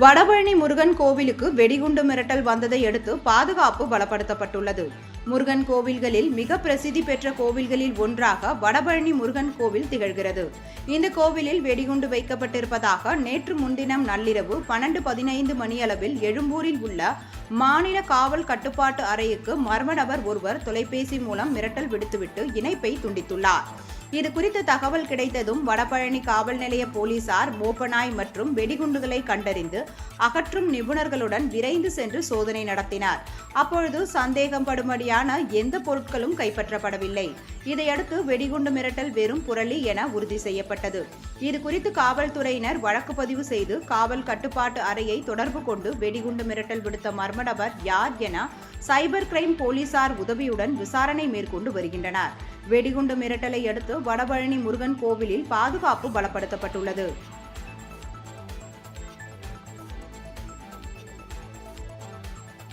வடபழனி முருகன் கோவிலுக்கு வெடிகுண்டு மிரட்டல் வந்ததை அடுத்து பாதுகாப்பு பலப்படுத்தப்பட்டுள்ளது. முருகன் கோவில்களில் மிக பிரசித்தி பெற்ற கோவில்களில் ஒன்றாக வடபழனி முருகன் கோவில் திகழ்கிறது. இந்த கோவிலில் வெடிகுண்டு வைக்கப்பட்டிருப்பதாக நேற்று முன்தினம் நள்ளிரவு பன்னெண்டு பதினைந்து மணியளவில் எழும்பூரில் உள்ள மாநில காவல் கட்டுப்பாட்டு அறைக்கு மர்ம நபர் ஒருவர் தொலைபேசி மூலம் மிரட்டல் விடுத்துவிட்டு இணைப்பை துண்டித்துள்ளார். இது குறித்து தகவல் கிடைத்ததும் வடபழனி காவல் நிலைய போலீசார் மோப்பனாய் மற்றும் வெடிகுண்டுகளை கண்டறிந்து அகற்றும் நிபுணர்களுடன் விரைந்து சென்று சோதனை நடத்தினார். அப்பொழுது சந்தேகப்படும்படியான எந்த பொருட்களும் கைப்பற்றப்படவில்லை. இதையடுத்து வெடிகுண்டு மிரட்டல் வெறும் புரளி என உறுதி செய்யப்பட்டது. இது குறித்து காவல்துறையினர் வழக்கு பதிவு செய்து காவல் கட்டுப்பாட்டு அறையை தொடர்பு கொண்டு வெடிகுண்டு மிரட்டல் விடுத்த மர்ம நபர் யார் என சைபர் கிரைம் போலீசார் உதவியுடன் விசாரணை மேற்கொண்டு வருகின்றனர். வெடிகுண்டு மிரட்டலை அடுத்து வடபழனி முருகன் கோவிலில் பாதுகாப்பு பலப்படுத்தப்பட்டுள்ளது.